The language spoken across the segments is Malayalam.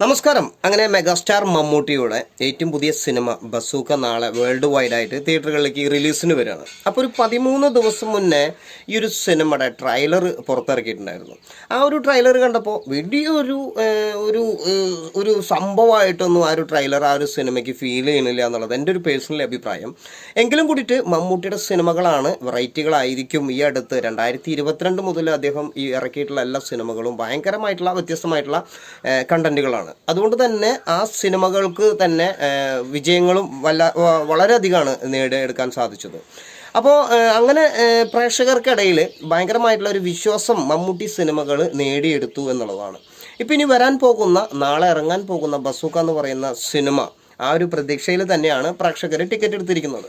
നമസ്കാരം. അങ്ങനെ മെഗാസ്റ്റാർ മമ്മൂട്ടിയുടെ ഏറ്റവും പുതിയ സിനിമ ബസൂക്ക നാളെ വേൾഡ് വൈഡ് ആയിട്ട് തിയേറ്ററുകളിലേക്ക് റിലീസിന് വരികയാണ്. അപ്പോൾ ഒരു പതിമൂന്ന് ദിവസം മുന്നേ ഈ ഒരു സിനിമയുടെ ട്രെയിലർ പുറത്തിറക്കിയിട്ടുണ്ടായിരുന്നു. ആ ഒരു ട്രെയിലർ കണ്ടപ്പോൾ വലിയൊരു ഒരു ഒരു സംഭവമായിട്ടൊന്നും ആ ഒരു ട്രailer ആ ഒരു സിനിമയ്ക്ക് ഫീൽ ചെയ്യണില്ല എന്നുള്ളത് എന്റെ ഒരു പേഴ്സണൽ അഭിപ്രായം. എങ്കിലും കൂടിയിട്ട് മമ്മൂട്ടിയുടെ സിനിമകളാണ് വെറൈറ്റികളായിരിക്കും ഈ അടുത്ത്. രണ്ടായിരത്തി ഇരുപത്തിരണ്ട് മുതൽ അദ്ദേഹം ഈ ഇറക്കിയിട്ടുള്ള എല്ലാ സിനിമകളും ഭയങ്കരമായിട്ടുള്ള വ്യത്യസ്തമായിട്ടുള്ള കണ്ടന്റുകളാണ് അതുകൊണ്ട് തന്നെ ആ സിനിമകൾക്ക് തന്നെ വിജയങ്ങളും വല്ല വളരെയധികമാണ് നേടിയെടുക്കാൻ സാധിച്ചത്. അപ്പോൾ അങ്ങനെ പ്രേക്ഷകർക്കിടയിൽ ഭയങ്കരമായിട്ടുള്ള ഒരു വിശ്വാസം മമ്മൂട്ടി സിനിമകൾ നേടിയെടുത്തു എന്നുള്ളതാണ്. ഇപ്പം ഇനി വരാൻ പോകുന്ന നാളെ ഇറങ്ങാൻ പോകുന്ന ബസൂക്ക എന്ന് പറയുന്ന സിനിമ ആ ഒരു പ്രതീക്ഷയിൽ തന്നെയാണ് പ്രേക്ഷകർ ടിക്കറ്റ് എടുത്തിരിക്കുന്നത്.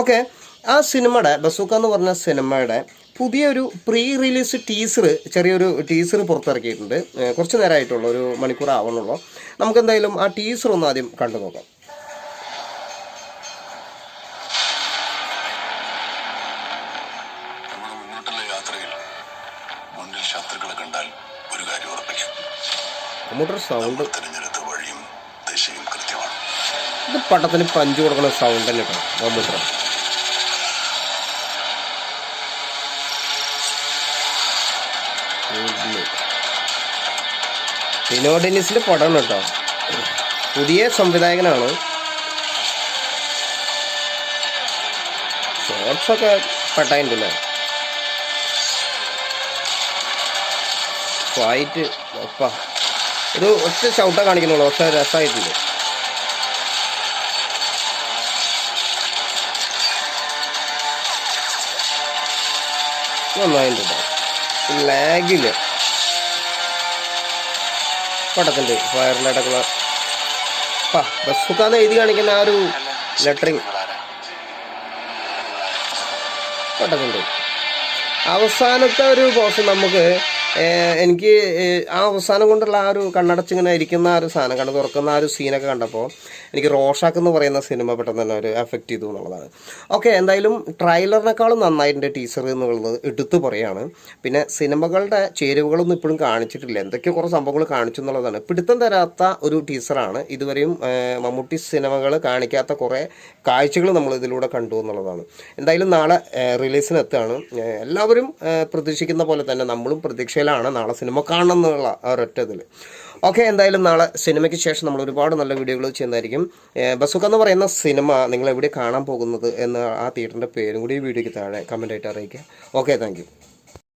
ഓക്കെ. ആ സിനിമയുടെ ബസൂക്ക എന്ന് പറഞ്ഞ സിനിമയുടെ പുതിയൊരു പ്രീ റിലീസ് ടീസർ ചെറിയൊരു ടീസർ പുറത്തിറക്കിയിട്ടുണ്ട്. കുറച്ച് നേരമായിട്ടുള്ളൂ ഒരു മണിക്കൂർ ആവണുള്ളൂ. നമുക്ക് എന്തായാലും ആ ടീസർ ഒന്ന് ആദ്യം കണ്ടു നോക്കാം. സൗണ്ട് ഇത് പട്ടത്തിന് പഞ്ചു കൊടുക്കുന്ന സൗണ്ട് തന്നെ കേട്ടോ ടിനോ ഡെന്നിസിന്റെ കേട്ടോ. പുതിയ സംവിധായകനാണ്. ഷോർട്സ് ഒക്കെ പട്ടായിട്ടുണ്ടല്ലേ ഫൈറ്റ് ഒപ്പ ഒരു ഒറ്റ ഷൗട്ടാണ് കാണിക്കുന്നുള്ളൂ പക്ഷെ രസമായിട്ടുണ്ട് നന്നായിട്ടുണ്ട്. ലാഗില്ല പടത്തിന്റെ ഫയറിന്റെ അടക്കുള്ള ബസ്സുക്കാന്ന് എഴുതി കാണിക്കുന്ന ആ ഒരു ലെറ്ററിങ് പടത്തിന്റെ അവസാനത്തെ ഒരു പോർഷൻ നമുക്ക് എനിക്ക് ആ അവസാനം കൊണ്ടുള്ള ആ ഒരു കണ്ണടച്ചിങ്ങനെ ഇരിക്കുന്ന ആ ഒരു സാധനം കണ്ണ് തുറക്കുന്ന ആ ഒരു സീനൊക്കെ കണ്ടപ്പോൾ എനിക്ക് റോഷാക്ക് എന്ന് പറയുന്ന സിനിമ പെട്ടെന്ന് തന്നെ ഒരു എഫക്റ്റ് ചെയ്തു എന്നുള്ളതാണ്. ഓക്കെ എന്തായാലും ട്രailerനേക്കാളും നന്നായിട്ടുണ്ട് ടീച്ചർ എന്നുള്ളത് എടുത്തു പറയാണ്. പിന്നെ സിനിമകളുടെ ചേരുവകളൊന്നും ഇപ്പോഴും കാണിച്ചിട്ടില്ല. എന്തൊക്കെയോ കുറേ സംഭവങ്ങൾ കാണിച്ചു എന്നുള്ളതാണ്. പിടുത്തം തരാത്ത ഒരു ടീച്ചറാണ് ഇതുവരെയും മമ്മൂട്ടി സിനിമകൾ കാണിക്കാത്ത കുറേ കാഴ്ചകൾ നമ്മൾ ഇതിലൂടെ കണ്ടു എന്നുള്ളതാണ്. എന്തായാലും നാളെ റിലീസിനെത്താണ് എല്ലാവരും പ്രതീക്ഷിക്കുന്ന പോലെ തന്നെ നമ്മളും പ്രതീക്ഷയിലാണ് നാളെ സിനിമ കാണണം എന്നുള്ള ആ ഒരൊറ്റ ഇതിൽ ഓക്കെ എന്തായാലും നാളെ സിനിമയ്ക്ക് ശേഷം നമ്മൾ ഒരുപാട് നല്ല വീഡിയോകൾ ചെയ്യുന്നതായിരിക്കും ബസുഖ എന്ന് പറയുന്ന സിനിമ നിങ്ങൾ എവിടെ കാണാൻ പോകുന്നത് എന്ന് ആ തിയേറ്ററിന്റെ പേരും കൂടി ഈ വീഡിയോയ്ക്ക് താഴെ കമന്റായിട്ട് അറിയിക്കുക. Okay thank